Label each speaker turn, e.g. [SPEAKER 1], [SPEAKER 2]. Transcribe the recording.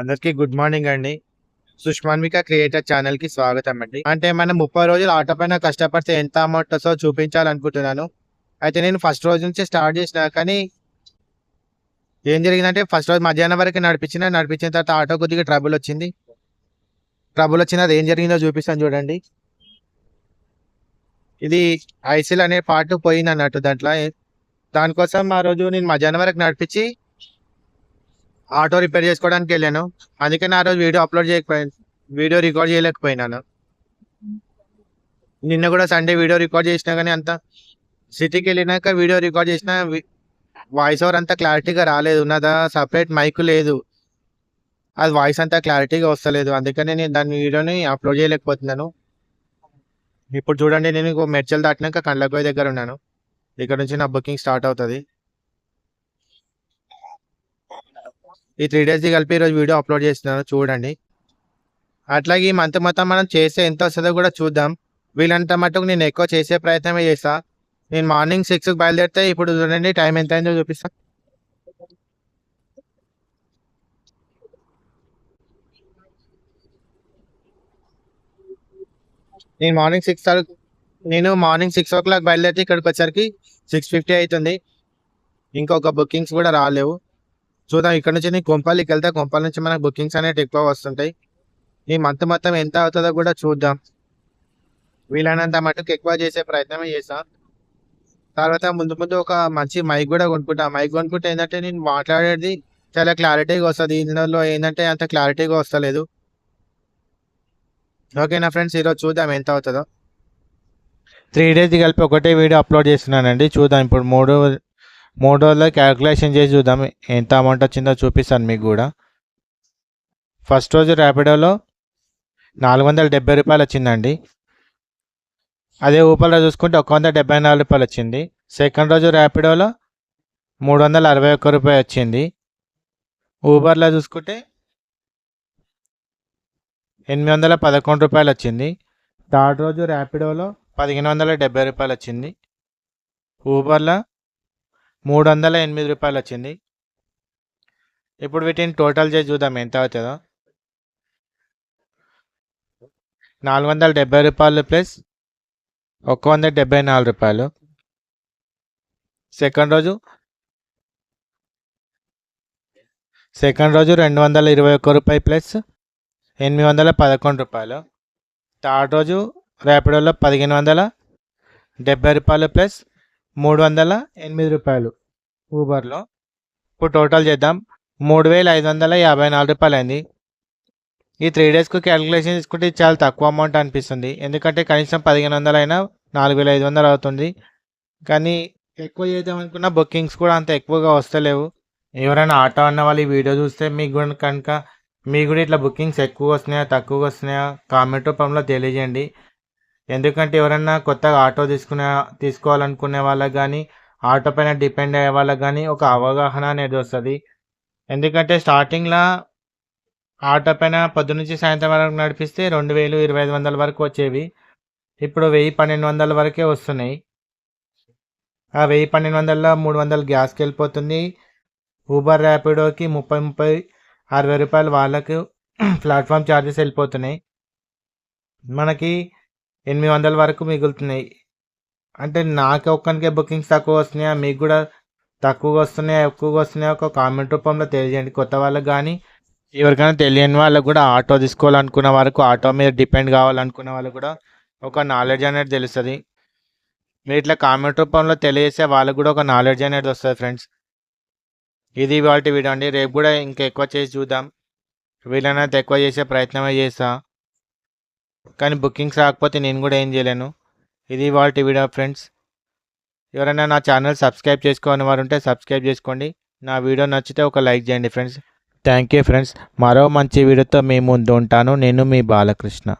[SPEAKER 1] అందరికీ good morning అండి. సుష్మాన్విక creator ఛానల్కి స్వాగతం అండి. అంటే మనం ముప్పై రోజులు ఆటో పైన కష్టపడితే ఎంత అమౌంట్ వస్తో చూపించాలనుకుంటున్నాను. అయితే నేను ఫస్ట్ రోజు నుంచి స్టార్ట్ చేసిన కానీ ఏం జరిగిందంటే ఫస్ట్ రోజు మధ్యాహ్నం వరకు నడిపించిన నడిపించిన తర్వాత ఆటో కొద్దిగా ట్రబుల్ వచ్చింది. ట్రబుల్ వచ్చింది అది ఏం జరిగిందో చూపిస్తాను చూడండి. ఇది ఐసిల్ అనే పార్ట్ పోయింది అన్నట్టు దాంట్లో. దానికోసం ఆ రోజు నేను మధ్యాహ్నం వరకు నడిపించి ఆటో రిపేర్ చేసుకోవడానికి వెళ్ళాను. అందుకని ఆ రోజు వీడియో అప్లోడ్ చేయకపోయాను వీడియో రికార్డ్ చేయలేకపోయినాను. నిన్న కూడా సండే వీడియో రికార్డ్ చేసినా కానీ అంత సిటీకి వెళ్ళినాక వీడియో రికార్డ్ చేసిన వాయిస్ ఓవర్ అంతా క్లారిటీగా రాలేదు. నాదా సపరేట్ మైక్ లేదు. అది వాయిస్ అంతా క్లారిటీగా వస్తలేదు. అందుకని నేను దాని వీడియోని అప్లోడ్ చేయలేకపోతున్నాను. ఇప్పుడు చూడండి నేను మెడ్చల్ దాటినాక కండ్లకోయ దగ్గర ఉన్నాను. ఇక్కడ నుంచి నా బుకింగ్ స్టార్ట్ అవుతుంది. ఈ త్రీ డేస్ది కలిపి ఈరోజు వీడియో అప్లోడ్ చేస్తున్నాను చూడండి. అట్లాగే ఈ మంత్ మొత్తం మనం చేస్తే ఎంత వస్తుందో కూడా చూద్దాం. వీళ్ళంత మటుకు నేను ఎక్కువ చేసే ప్రయత్నమే చేస్తా. నేను మార్నింగ్ సిక్స్కి బయలుదేరితే ఇప్పుడు చూడండి టైం ఎంత అయిందో చూపిస్తా. నేను మార్నింగ్ సిక్స్ నేను మార్నింగ్ సిక్స్ ఓ క్లాక్ బయలుదేరితే ఇక్కడికి వచ్చరికి సిక్స్ ఫిఫ్టీ అవుతుంది. ఇంకొక బుకింగ్స్ కూడా రాలేవు. చూద్దాం. ఇక్కడ నుంచి నేను కొంపాలికి వెళ్తే. కొంపాల నుంచి మనకు బుకింగ్స్ అనేవి ఎక్కువ వస్తుంటాయి. ఈ మంత్ మొత్తం ఎంత అవుతుందో కూడా చూద్దాం. వీలైనంత మటుకు ఎక్కువ చేసే ప్రయత్నమే చేసా తర్వాత ముందు ముందు ఒక మంచి మైక్ కూడా కొనుక్కుంటా. మైక్ కొనుక్కుంటే ఏంటంటే నేను మాట్లాడేది చాలా క్లారిటీగా వస్తుంది. ఇందులో ఏంటంటే అంత క్లారిటీగా వస్తలేదు. ఓకేనా ఫ్రెండ్స్ ఈరోజు చూద్దాం ఎంత అవుతుందో. త్రీ డేస్ కలిపి ఒకటే వీడియో అప్లోడ్ చేస్తున్నానండి. చూద్దాం. ఇప్పుడు మూడు మూడు రోజుల్లో క్యాల్కులేషన్ చేసి చూద్దాం. ఎంత అమౌంట్ వచ్చిందో చూపిస్తాను మీకు కూడా. ఫస్ట్ రోజు ర్యాపిడోలో నాలుగు వందల డెబ్బై రూపాయలు వచ్చిందండి. అదే ఊపర్లో చూసుకుంటే ఒక వంద డెబ్బై నాలుగు రూపాయలు వచ్చింది. సెకండ్ రోజు ర్యాపిడోలో మూడు వందల అరవై ఒక్క రూపాయి వచ్చింది. ఊబర్లో చూసుకుంటే ఎనిమిది వందల పదకొండు రూపాయలు వచ్చింది. థర్డ్ రోజు ర్యాపిడోలో పదిహేను వందల డెబ్బై రూపాయలు వచ్చింది. ఊబర్లో మూడు వందల ఎనిమిది రూపాయలు వచ్చింది ఇప్పుడు వీటిని టోటల్ చేసి చూద్దాం ఎంత అవుతుందో. నాలుగు వందల డెబ్బై రూపాయలు ప్లస్ ఒక వంద డెబ్బై నాలుగు రూపాయలు. సెకండ్ రోజు. సెకండ్ రోజు రెండు వందల ఇరవై ఒక్క రూపాయి ప్లస్ ఎనిమిది వందల పదకొండు రూపాయలు. థర్డ్ రోజు ర్యాపిడోలో పదిహేను వందల డెబ్బై రూపాయలు ప్లస్ మూడు వందల ఎనిమిది రూపాయలు. ఊబర్లో. ఇప్పుడు టోటల్ చేద్దాం. మూడు వేల ఐదు వందల యాభై నాలుగు రూపాయలు అయింది ఈ త్రీ డేస్కు క్యాలిక్యులేషన్ తీసుకుంటే చాలా తక్కువ అమౌంట్ అనిపిస్తుంది. ఎందుకంటే కనీసం పదిహేను వందలు అయినా నాలుగు వేల ఐదు వందలు అవుతుంది. కానీ ఎక్కువ చేద్దాం అనుకున్న బుకింగ్స్ కూడా అంత ఎక్కువగా వస్తలేవు. ఎవరైనా ఆటో అన్న వాళ్ళు ఈ వీడియో చూస్తే మీకు కూడా కనుక మీకు కూడా ఇట్లా బుకింగ్స్ ఎక్కువ వస్తున్నాయా తక్కువ వస్తున్నాయా కామెంట్ రూపంలో తెలియజేయండి. ఎందుకంటే ఎవరైనా కొత్తగా ఆటో తీసుకునే తీసుకోవాలనుకునే వాళ్ళకి కానీ ఆటో పైన డిపెండ్ అయ్యే వాళ్ళకి కానీ ఒక అవగాహన అనేది వస్తుంది. ఎందుకంటే స్టార్టింగ్లో ఆటో పైన పొద్దునుంచి సాయంత్రం వరకు నడిపిస్తే రెండు వేలు ఇరవై ఐదు వందల వరకు వచ్చేవి. ఇప్పుడు వెయ్యి పన్నెండు వందల వరకే వస్తున్నాయి. ఆ వెయ్యి పన్నెండు వందల మూడు వందలు గ్యాస్కి వెళ్ళిపోతుంది. ఊబర్ ర్యాపిడోకి ముప్పై ముప్పై అరవై రూపాయలు వాళ్ళకు ప్లాట్ఫామ్ ఛార్జెస్ వెళ్ళిపోతున్నాయి. మనకి ఎనిమిది వందల వరకు మిగులుతున్నాయి. అంటే నాకు ఒక్కనికే బుకింగ్స్ తక్కువ వస్తున్నాయా? మీకు కూడా తక్కువగా వస్తున్నాయా? ఎక్కువగా వస్తున్నాయా? ఒక కామెంట్ రూపంలో తెలియజేయండి. కొత్త వాళ్ళకి కానీ ఎవరికైనా తెలియని వాళ్ళకు కూడా ఆటో తీసుకోవాలనుకున్న వరకు ఆటో మీద డిపెండ్ కావాలనుకున్న వాళ్ళకు కూడా ఒక నాలెడ్జ్ అనేది తెలుస్తుంది. మీరు ఇట్లా కామెంట్ రూపంలో తెలియజేసే వాళ్ళకు కూడా ఒక నాలెడ్జ్ అనేది వస్తుంది ఫ్రెండ్స్ ఇది వాటి వీడియో అండి. రేపు కూడా ఇంకా ఎక్కువ చేసి చూద్దాం. వీలైనంత ఎక్కువ చేసే ప్రయత్నమే చేస్తాను కానీ బుకింగ్స్ రాకపోతే నేను కూడా ఏం చేయలేను. ఇది వాళ్ళ వీడియో ఫ్రెండ్స్. ఎవరైనా నా ఛానల్ సబ్స్క్రైబ్ చేసుకోని వారు ఉంటే సబ్స్క్రైబ్ చేసుకోండి. నా వీడియో నచ్చితే ఒక లైక్ చేయండి ఫ్రెండ్స్. Thank you friends. మరో మంచి వీడియోతో మీ ముందు ఉంటాను. నేను మీ బాలకృష్ణ.